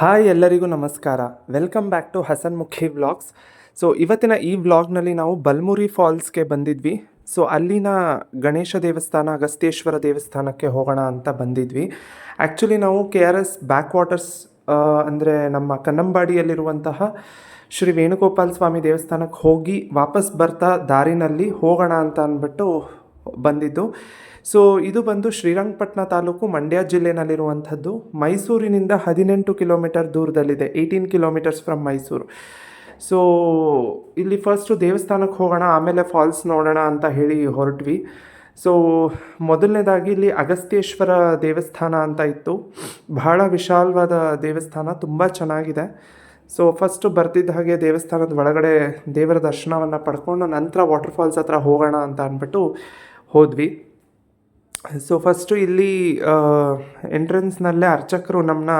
Hi ಎಲ್ಲರಿಗೂ ನಮಸ್ಕಾರ. Welcome back to Hasan Mukhi vlogs so ಇವತ್ತಿನ ಈ ವ್ಲಾಗ್ನಲ್ಲಿ ನಾವು ಬಲ್ಮುರಿ ಫಾಲ್ಸ್ಗೆ ಬಂದಿದ್ವಿ. ಸೊ ಅಲ್ಲಿನ ಗಣೇಶ ದೇವಸ್ಥಾನ, ಅಗಸ್ತ್ಯೇಶ್ವರ ದೇವಸ್ಥಾನಕ್ಕೆ ಹೋಗೋಣ ಅಂತ ಬಂದಿದ್ವಿ. ಆ್ಯಕ್ಚುಲಿ ನಾವು K R S back waters ಅಂದರೆ ನಮ್ಮ ಕನ್ನಂಬಾಡಿಯಲ್ಲಿರುವಂತಹ ಶ್ರೀ ವೇಣುಗೋಪಾಲ ಸ್ವಾಮಿ ದೇವಸ್ಥಾನಕ್ಕೆ ಹೋಗಿ ವಾಪಸ್ ಬರ್ತಾ ದಾರಿನಲ್ಲಿ ಹೋಗೋಣ ಅಂತ ಅಂದ್ಬಿಟ್ಟು ಬಂದಿದ್ದು. ಸೊ ಇದು ಬಂದು ಶ್ರೀರಂಗಪಟ್ಟಣ ತಾಲೂಕು ಮಂಡ್ಯ ಜಿಲ್ಲೆಯಲ್ಲಿರುವಂಥದ್ದು ಮೈಸೂರಿನಿಂದ ಹದಿನೆಂಟು ಕಿಲೋಮೀಟರ್ ದೂರದಲ್ಲಿದೆ. Eighteen kilometres from Mysuru. So ಇಲ್ಲಿ ಫಸ್ಟು ದೇವಸ್ಥಾನಕ್ಕೆ ಹೋಗೋಣ, ಆಮೇಲೆ ಫಾಲ್ಸ್ ನೋಡೋಣ ಅಂತ ಹೇಳಿ ಹೊರಟ್ವಿ. ಸೊ ಮೊದಲನೇದಾಗಿ ಇಲ್ಲಿ ಅಗಸ್ತ್ಯೇಶ್ವರ ದೇವಸ್ಥಾನ ಅಂತ ಇತ್ತು. ಬಹಳ ವಿಶಾಲವಾದ ದೇವಸ್ಥಾನ, ತುಂಬ ಚೆನ್ನಾಗಿದೆ. ಸೊ ಫಸ್ಟು ಬರ್ತಿದ್ದ ಹಾಗೆ ದೇವಸ್ಥಾನದ ಒಳಗಡೆ ದೇವರ ದರ್ಶನವನ್ನು ಪಡ್ಕೊಂಡು ನಂತರ ವಾಟರ್ ಫಾಲ್ಸ್ ಹತ್ರ ಹೋಗೋಣ ಅಂತ ಅಂದ್ಬಿಟ್ಟು ಹೋದ್ವಿ. ಸೊ ಫಸ್ಟು ಇಲ್ಲಿ ಎಂಟ್ರೆನ್ಸ್ನಲ್ಲೇ ಅರ್ಚಕರು ನಮ್ಮನ್ನ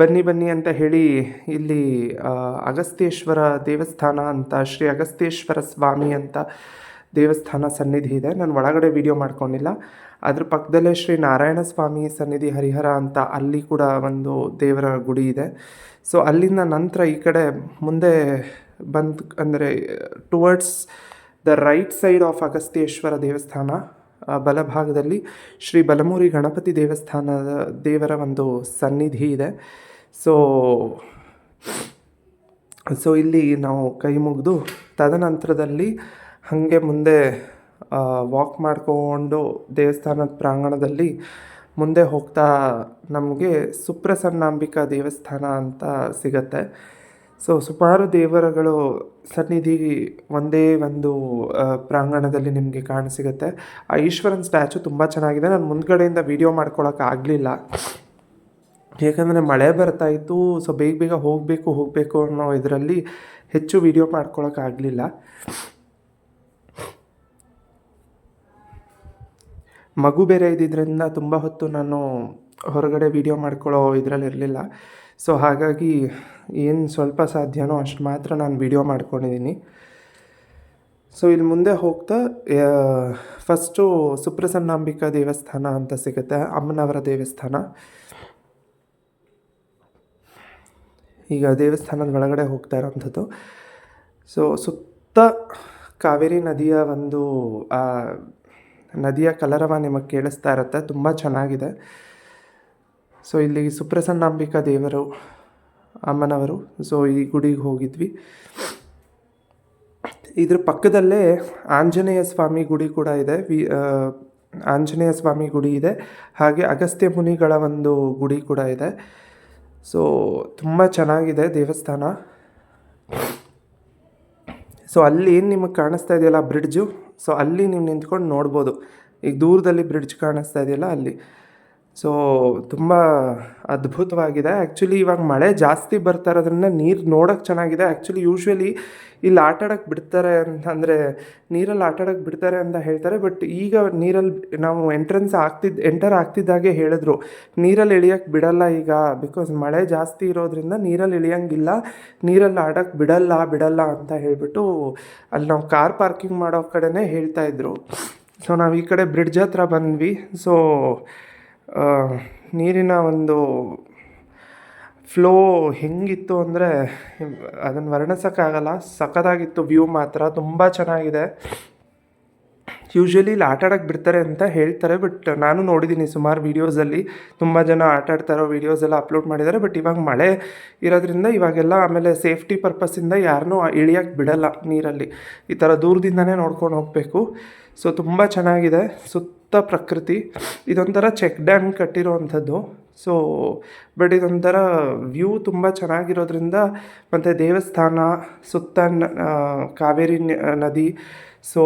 ಬನ್ನಿ ಬನ್ನಿ ಅಂತ ಹೇಳಿ ಇಲ್ಲಿ ಅಗಸ್ತ್ಯೇಶ್ವರ ದೇವಸ್ಥಾನ ಅಂತ, ಶ್ರೀ ಅಗಸ್ತ್ಯೇಶ್ವರ ಸ್ವಾಮಿ ಅಂತ ದೇವಸ್ಥಾನ ಸನ್ನಿಧಿ ಇದೆ. ನಾನು ಒಳಗಡೆ ವಿಡಿಯೋ ಮಾಡ್ಕೊಂಡಿಲ್ಲ. ಅದ್ರ ಪಕ್ಕದಲ್ಲೇ ಶ್ರೀ ನಾರಾಯಣ ಸ್ವಾಮಿ ಸನ್ನಿಧಿ ಹರಿಹರ ಅಂತ ಅಲ್ಲಿ ಕೂಡ ಒಂದು ದೇವರ ಗುಡಿ ಇದೆ. ಸೊ ಅಲ್ಲಿಂದ ನಂತರ ಈ ಕಡೆ ಮುಂದೆ ಬಂದು, ಅಂದರೆ towards the right side of Agastyeshwara ದೇವಸ್ಥಾನ ಬಲಭಾಗದಲ್ಲಿ ಶ್ರೀ ಬಲಮೂರಿ ಗಣಪತಿ ದೇವಸ್ಥಾನದ ದೇವರ ಒಂದು ಸನ್ನಿಧಿ ಇದೆ. ಸೊ ಸೊ ಇಲ್ಲಿ ನಾವು ಕೈ ಮುಗಿದು ತದನಂತರದಲ್ಲಿ ಹಾಗೆ ಮುಂದೆ ವಾಕ್ ಮಾಡಿಕೊಂಡು ದೇವಸ್ಥಾನದ ಪ್ರಾಂಗಣದಲ್ಲಿ ಮುಂದೆ ಹೋಗ್ತಾ ನಮಗೆ ಸುಪ್ರಸನ್ನಾಂಬಿಕಾ ದೇವಸ್ಥಾನ ಅಂತ ಸಿಗತ್ತೆ. ಸೊ ಸುಮಾರು ದೇವರುಗಳು ಸನ್ನಿಧಿ ಒಂದೇ ಒಂದು ಪ್ರಾಂಗಣದಲ್ಲಿ ನಿಮಗೆ ಕಾಣಸಿಗುತ್ತೆ. ಆ ಈಶ್ವರನ ಸ್ಟ್ಯಾಚು ತುಂಬ ಚೆನ್ನಾಗಿದೆ. ನಾನು ಮುಂದ್ಗಡೆಯಿಂದ ವೀಡಿಯೋ ಮಾಡ್ಕೊಳಕ್ಕೆ ಆಗಲಿಲ್ಲ. ಏಕೆಂದರೆ ಮಳೆ ಬರ್ತಾ ಇತ್ತು ಸೊ ಬೇಗ ಬೇಗ ಹೋಗಬೇಕು ಹೋಗಬೇಕು ಅನ್ನೋ ಇದರಲ್ಲಿ ಹೆಚ್ಚು ವೀಡಿಯೋ ಮಾಡ್ಕೊಳಕ್ಕಾಗಲಿಲ್ಲ ಮಗು ಬೇರೆ ಇದ್ದಿದ್ದರಿಂದ ತುಂಬ ಹೊತ್ತು ನಾನು ಹೊರಗಡೆ ವೀಡಿಯೋ ಮಾಡ್ಕೊಳ್ಳೋ ಇದರಲ್ಲಿ ಇರಲಿಲ್ಲ. ಸೊ ಹಾಗಾಗಿ ಏನು ಸ್ವಲ್ಪ ಸಾಧ್ಯನೋ ಅಷ್ಟು ಮಾತ್ರ ನಾನು ವೀಡಿಯೋ ಮಾಡ್ಕೊಂಡಿದ್ದೀನಿ ಸೊ ಇಲ್ಲಿ ಮುಂದೆ ಹೋಗ್ತಾ ಫಸ್ಟು ಸುಪ್ರಸನ್ನಾಂಬಿಕಾ ದೇವಸ್ಥಾನ ಅಂತ ಸಿಗುತ್ತೆ, ಅಮ್ಮನವರ ದೇವಸ್ಥಾನ. ಈಗ ದೇವಸ್ಥಾನದ ಒಳಗಡೆ ಹೋಗ್ತಾ ಇರೋಂಥದ್ದು. ಸೊ ಸುತ್ತ ಕಾವೇರಿ ನದಿಯ ಒಂದು ನದಿಯ ಕಲರವ ನಿಮಗೆ ಕೇಳಿಸ್ತಾ ಇರುತ್ತೆ, ತುಂಬ ಚೆನ್ನಾಗಿದೆ. ಸೊ ಇಲ್ಲಿ ಸುಪ್ರಸನ್ನಾಂಬಿಕಾ ದೇವರು, ಅಮ್ಮನವರು ಸೊ ಈ ಗುಡಿಗೆ ಹೋಗಿದ್ವಿ. ಇದ್ರ ಪಕ್ಕದಲ್ಲೇ ಆಂಜನೇಯ ಸ್ವಾಮಿ ಗುಡಿ ಕೂಡ ಇದೆ. ವಿ ಆಂಜನೇಯ ಸ್ವಾಮಿ ಗುಡಿ ಇದೆ. ಹಾಗೆ ಅಗಸ್ತ್ಯ ಮುನಿಗಳ ಒಂದು ಗುಡಿ ಕೂಡ ಇದೆ. ಸೊ ತುಂಬ ಚೆನ್ನಾಗಿದೆ ದೇವಸ್ಥಾನ. ಸೊ ಅಲ್ಲಿ ಏನು ನಿಮಗೆ ಕಾಣಿಸ್ತಾ ಇದೆಯಲ್ಲ ಬ್ರಿಡ್ಜು? ಸೊ ಅಲ್ಲಿ ನೀವು ನಿಂತ್ಕೊಂಡು ನೋಡ್ಬೋದು. ಈಗ ದೂರದಲ್ಲಿ ಬ್ರಿಡ್ಜ್ ಕಾಣಿಸ್ತಾ ಇದೆಯಲ್ಲ ಅಲ್ಲಿ. ಸೊ ತುಂಬ ಅದ್ಭುತವಾಗಿದೆ. ಆ್ಯಕ್ಚುಲಿ ಇವಾಗ ಮಳೆ ಜಾಸ್ತಿ ಬರ್ತಾ ಇರೋದ್ರಿಂದ ನೀರು ನೋಡೋಕ್ಕೆ ಚೆನ್ನಾಗಿದೆ. ಆ್ಯಕ್ಚುಲಿ ಯೂಶ್ವಲಿ ಇಲ್ಲಿ ಆಟಾಡೋಕ್ಕೆ ಬಿಡ್ತಾರೆ ಅಂತ ಅಂದರೆ ನೀರಲ್ಲಿ ಆಟಾಡೋಕ್ಕೆ ಬಿಡ್ತಾರೆ ಅಂತ ಹೇಳ್ತಾರೆ. ಬಟ್ ಈಗ ನೀರಲ್ಲಿ ನಾವು ಎಂಟ್ರೆನ್ಸ್ ಆಗ್ತಿದ್ದ ಎಂಟರ್ ಆಗ್ತಿದ್ದಾಗೆ ಹೇಳಿದ್ರು. ನೀರಲ್ಲಿ ಇಳಿಯೋಕ್ಕೆ ಬಿಡಲ್ಲ ಈಗ ಬಿಕಾಸ್ ಮಳೆ ಜಾಸ್ತಿ ಇರೋದ್ರಿಂದ ನೀರಲ್ಲಿ ಇಳಿಯೋಂಗಿಲ್ಲ. ನೀರಲ್ಲಿ ಆಡೋಕ್ಕೆ ಬಿಡಲ್ಲ ಬಿಡಲ್ಲ ಅಂತ ಹೇಳಿಬಿಟ್ಟು ಅಲ್ಲಿ ನಾವು ಕಾರ್ ಪಾರ್ಕಿಂಗ್ ಮಾಡೋ ಕಡೆನೇ ಹೇಳ್ತಾಯಿದ್ರು ಸೊ ನಾವು ಈ ಕಡೆ ಬ್ರಿಡ್ಜ್ ಹತ್ರ ಬಂದ್ವಿ. ಸೊ ನೀರಿನ ಒಂದು ಫ್ಲೋ ಹೆಂಗಿತ್ತು ಅಂದರೆ ಅದನ್ನು ವರ್ಣಿಸೋಕ್ಕಾಗಲ್ಲ ಸಖತ್ತಾಗಿತ್ತು ವ್ಯೂ ಮಾತ್ರ ತುಂಬ ಚೆನ್ನಾಗಿದೆ. ಯೂಶ್ವಲಿ ಇಲ್ಲಿ ಆಟ ಬಿಡ್ತಾರೆ ಅಂತ ಹೇಳ್ತಾರೆ ಬಟ್ ನಾನು ನೋಡಿದ್ದೀನಿ ಸುಮಾರು ವೀಡಿಯೋಸಲ್ಲಿ ತುಂಬ ಜನ ಆಟ ಆಡ್ತಾರೋ ವೀಡಿಯೋಸ್ ಎಲ್ಲ ಅಪ್ಲೋಡ್ ಮಾಡಿದ್ದಾರೆ ಬಟ್ ಇವಾಗ ಮಳೆ ಇರೋದ್ರಿಂದ ಇವಾಗೆಲ್ಲ ಆಮೇಲೆ ಸೇಫ್ಟಿ ಪರ್ಪಸ್ಸಿಂದ ಯಾರನ್ನೂ ಇಳಿಯೋಕ್ಕೆ ಬಿಡಲ್ಲ ನೀರಲ್ಲಿ. ಈ ಥರ ದೂರದಿಂದನೇ ನೋಡ್ಕೊಂಡು ಹೋಗಬೇಕು. ಸೊ ತುಂಬ ಚೆನ್ನಾಗಿದೆ. ಸುತ್ತ ಪ್ರಕೃತಿ. ಇದೊಂಥರ ಚೆಕ್ ಡ್ಯಾಮ್ ಕಟ್ಟಿರೋವಂಥದ್ದು. ಸೊ ಬಟ್ ಇದೊಂಥರ ವ್ಯೂ ತುಂಬ ಚೆನ್ನಾಗಿರೋದ್ರಿಂದ ಮತ್ತು ದೇವಸ್ಥಾನ, ಸುತ್ತ ಕಾವೇರಿ ನದಿ ಸೊ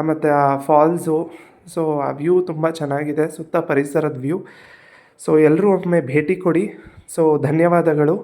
ಮತ್ತು ಆ ಫಾಲ್ಸು ಸೊ ಆ ವ್ಯೂ ತುಂಬ ಚೆನ್ನಾಗಿದೆ, ಸುತ್ತ ಪರಿಸರದ ವ್ಯೂ ಸೊ ಎಲ್ಲರೂ ಒಮ್ಮೆ ಭೇಟಿ ಕೊಡಿ. ಸೊ ಧನ್ಯವಾದಗಳು.